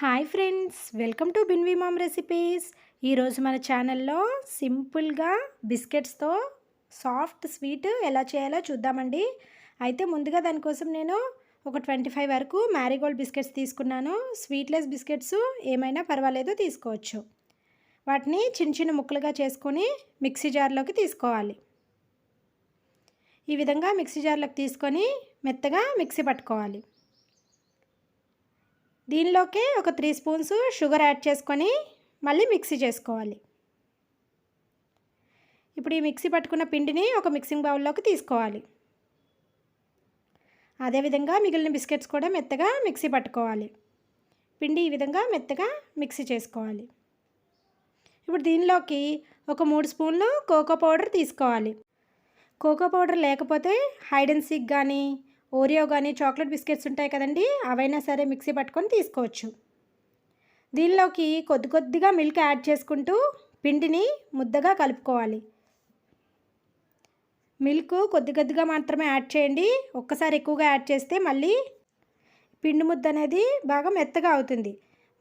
Hi friends welcome to బిన్వి mom recipes. ఈరోజు మన ఛానల్లో సింపుల్గా బిస్కెట్స్తో సాఫ్ట్ స్వీట్ ఎలా చేయాలో చూద్దామండి. అయితే ముందుగా దానికోసం నేను ఒక ట్వంటీ ఫైవ్ వరకు మ్యారీగోల్డ్ బిస్కెట్స్ తీసుకున్నాను. స్వీట్లెస్ బిస్కెట్స్ ఏమైనా పర్వాలేదు తీసుకోవచ్చు. వాటిని చిన్న చిన్న ముక్కలుగా చేసుకొని మిక్సీ జార్లోకి తీసుకోవాలి. ఈ విధంగా మిక్సీ జార్లోకి తీసుకొని మెత్తగా మిక్సీ పట్టుకోవాలి. దీనిలోకి ఒక త్రీ స్పూన్స్ షుగర్ యాడ్ చేసుకొని మళ్ళీ మిక్సీ చేసుకోవాలి. ఇప్పుడు ఈ మిక్సీ పట్టుకున్న పిండిని ఒక మిక్సింగ్ బౌల్లోకి తీసుకోవాలి. అదేవిధంగా మిగిలిన బిస్కెట్స్ కూడా మెత్తగా మిక్సీ పట్టుకోవాలి. పిండి ఈ విధంగా మెత్తగా మిక్సీ చేసుకోవాలి. ఇప్పుడు దీనిలోకి ఒక మూడు స్పూన్లు కోకో పౌడర్ తీసుకోవాలి. కోకో పౌడర్ లేకపోతే హైడ్ అండ్ సిక్ కానీ ఓరియో కానీ చాక్లెట్ బిస్కెట్స్ ఉంటాయి కదండి అవైనా సరే మిక్సీ పట్టుకొని తీసుకోవచ్చు. దీనిలోకి కొద్ది కొద్దిగా మిల్క్ యాడ్ చేసుకుంటూ పిండిని ముద్దగా కలుపుకోవాలి. మిల్క్ కొద్ది కొద్దిగా మాత్రమే యాడ్ చేయండి. ఒక్కసారి ఎక్కువగా యాడ్ చేస్తే మళ్ళీ పిండి ముద్ద అనేది బాగా మెత్తగా అవుతుంది.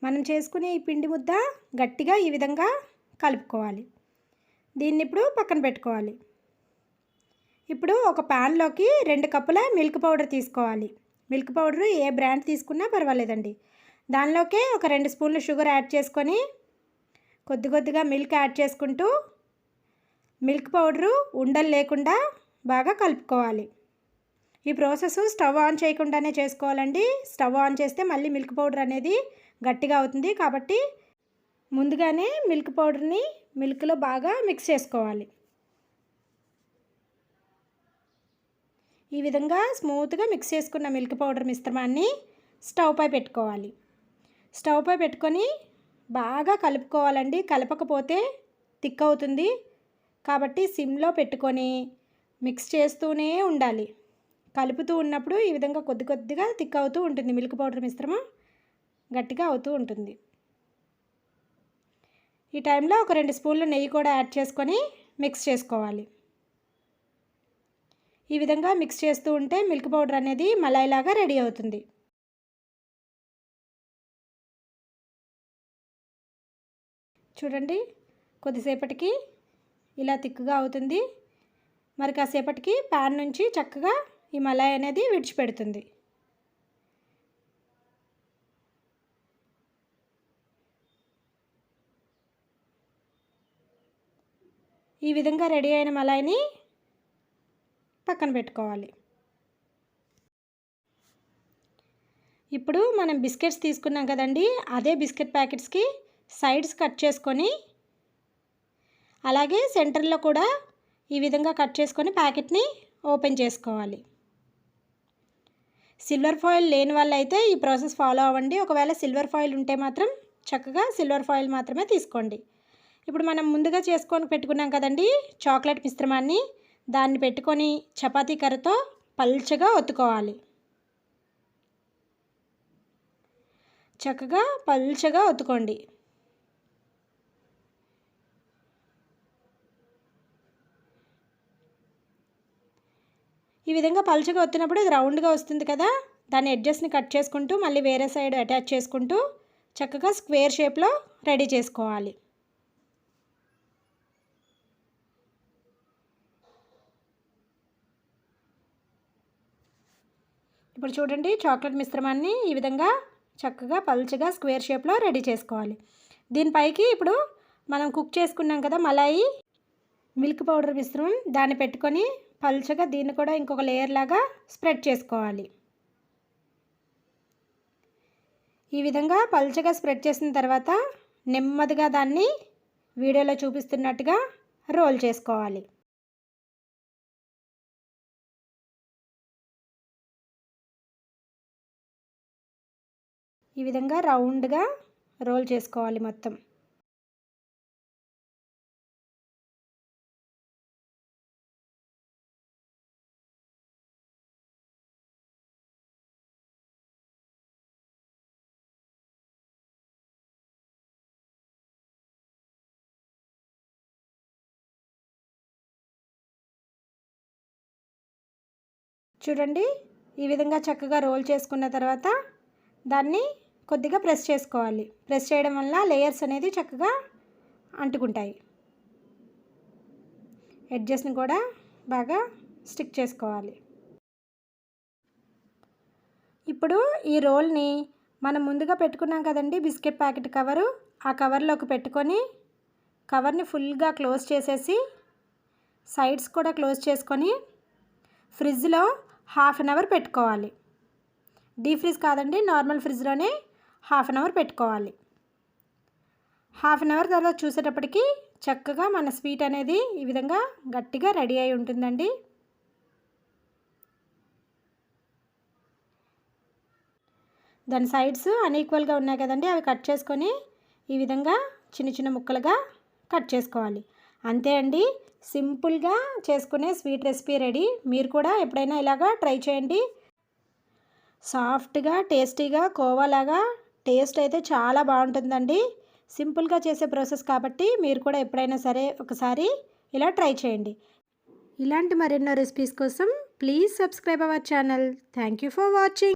మనం చేసుకునే ఈ పిండి ముద్ద గట్టిగా ఈ విధంగా కలుపుకోవాలి. దీన్ని ఇప్పుడు పక్కన పెట్టుకోవాలి. ఇప్పుడు ఒక ప్యాన్లోకి రెండు కప్పుల మిల్క్ పౌడర్ తీసుకోవాలి. మిల్క్ పౌడర్ ఏ బ్రాండ్ తీసుకున్నా పర్వాలేదండి. దానిలోకే ఒక రెండు స్పూన్లు షుగర్ యాడ్ చేసుకొని కొద్ది కొద్దిగా మిల్క్ యాడ్ చేసుకుంటూ మిల్క్ పౌడరు ఉండలు లేకుండా బాగా కలుపుకోవాలి. ఈ ప్రాసెస్ స్టవ్ ఆన్ చేయకుండానే చేసుకోవాలండి. స్టవ్ ఆన్ చేస్తే మళ్ళీ మిల్క్ పౌడర్ అనేది గట్టిగా అవుతుంది కాబట్టి ముందుగానే మిల్క్ పౌడర్ని మిల్క్లో బాగా మిక్స్ చేసుకోవాలి. ఈ విధంగా స్మూత్గా మిక్స్ చేసుకున్న మిల్క్ పౌడర్ మిశ్రమాన్ని స్టవ్ పై పెట్టుకోవాలి. స్టవ్ పై పెట్టుకొని బాగా కలుపుకోవాలండి. కలపకపోతే థిక్ అవుతుంది. కాబట్టి సిమ్లో పెట్టుకొని మిక్స్ చేస్తూనే ఉండాలి. కలుపుతూ ఉన్నప్పుడు ఈ విధంగా కొద్ది కొద్దిగా థిక్ అవుతూ ఉంటుంది. మిల్క్ పౌడర్ మిశ్రమం గట్టిగా అవుతూ ఉంటుంది. ఈ టైంలో ఒక రెండు స్పూన్లు నెయ్యి కూడా యాడ్ చేసుకొని మిక్స్ చేసుకోవాలి. ఈ విధంగా మిక్స్ చేస్తూ ఉంటే మిల్క్ పౌడర్ అనేది మలాయిలాగా రెడీ అవుతుంది. చూడండి కొద్దిసేపటికి ఇలా తిక్కుగా అవుతుంది. మరి కాసేపటికి ప్యాన్ నుంచి చక్కగా ఈ మలాయి అనేది విడిచిపెడుతుంది. ఈ విధంగా రెడీ అయిన మలాయిని పక్కన పెట్టుకోవాలి. ఇప్పుడు మనం బిస్కెట్స్ తీసుకున్నాం కదండి అదే బిస్కెట్ ప్యాకెట్స్కి సైడ్స్ కట్ చేసుకొని అలాగే సెంటర్లో కూడా ఈ విధంగా కట్ చేసుకొని ప్యాకెట్ని ఓపెన్ చేసుకోవాలి. సిల్వర్ ఫాయిల్ లేని వాళ్ళైతే ఈ ప్రాసెస్ ఫాలో అవ్వండి. ఒకవేళ సిల్వర్ ఫాయిల్ ఉంటే మాత్రం చక్కగా సిల్వర్ ఫాయిల్ మాత్రమే తీసుకోండి. ఇప్పుడు మనం ముందుగా చేసుకొని పెట్టుకున్నాం కదండి చాక్లెట్ మిశ్రమాన్ని. దాన్ని పెట్టుకొని చపాతీ కర్రతో పల్చగా ఒత్తుకోవాలి. చక్కగా పల్చగా ఒత్తుకోండి. ఈ విధంగా పల్చగా ఒత్తినప్పుడు ఇది రౌండ్గా వస్తుంది కదా? దాని ఎడ్జెస్ని కట్ చేసుకుంటూ మళ్ళీ వేరే సైడ్ అటాచ్ చేసుకుంటూ చక్కగా స్క్వేర్ షేప్లో రెడీ చేసుకోవాలి. ఇప్పుడు చూడండి చాక్లెట్ మిశ్రమాన్ని ఈ విధంగా చక్కగా పల్చగా స్క్వేర్ షేప్లో రెడీ చేసుకోవాలి. దీనిపైకి ఇప్పుడు మనం కుక్ చేసుకున్నాం కదా మలాయి మిల్క్ పౌడర్ మిశ్రమం దాన్ని పెట్టుకొని పల్చగా దీన్ని కూడా ఇంకొక లేయర్ లాగా స్ప్రెడ్ చేసుకోవాలి. ఈ విధంగా పల్చగా స్ప్రెడ్ చేసిన తర్వాత నెమ్మదిగా దాన్ని వీడియోలో చూపిస్తున్నట్టుగా రోల్ చేసుకోవాలి. ఈ విధంగా రౌండ్గా రోల్ చేసుకోవాలి మొత్తం. చూడండి ఈ విధంగా చక్కగా రోల్ చేసుకున్న తర్వాత దాన్ని కొద్దిగా ప్రెస్ చేసుకోవాలి. ప్రెస్ చేయడం వల్ల లేయర్స్ అనేది చక్కగా అంటుకుంటాయి. ఎడ్జెస్ని కూడా బాగా స్టిక్ చేసుకోవాలి. ఇప్పుడు ఈ రోల్ని మనం ముందుగా పెట్టుకున్నాం కదండి బిస్కెట్ ప్యాకెట్ కవరు. ఆ కవర్లోకి పెట్టుకొని కవర్ని ఫుల్గా క్లోజ్ చేసేసి సైడ్స్ కూడా క్లోజ్ చేసుకొని ఫ్రిడ్జ్లో హాఫ్ అన్ అవర్ పెట్టుకోవాలి. డీప్ ఫ్రిడ్జ్ కాదండి నార్మల్ ఫ్రిడ్జ్లోనే హాఫ్ అన్ అవర్ పెట్టుకోవాలి. హాఫ్ అన్ అవర్ తర్వాత చూసేటప్పటికి చక్కగా మన స్వీట్ అనేది ఈ విధంగా గట్టిగా రెడీ అయి ఉంటుందండి. దాని సైడ్స్ అన్ఈక్వల్గా ఉన్నాయి కదండి అవి కట్ చేసుకొని ఈ విధంగా చిన్న చిన్న ముక్కలుగా కట్ చేసుకోవాలి. అంతే అండి సింపుల్గా చేసుకునే స్వీట్ రెసిపీ రెడీ మీరు కూడా ఎప్పుడైనా ఇలాగా ట్రై చేయండి. సాఫ్ట్గా టేస్టీగా కోవాలాగా టేస్ట్ అయితే చాలా బాగుంటుందండి. సింపుల్గా చేసే ప్రాసెస్ కాబట్టి మీరు కూడా ఎప్పుడైనా సరే ఒకసారి ఇలా ట్రై చేయండి. ఇలాంటి మరెన్నో రెసిపీస్ కోసం please subscribe our channel. Thank you for watching.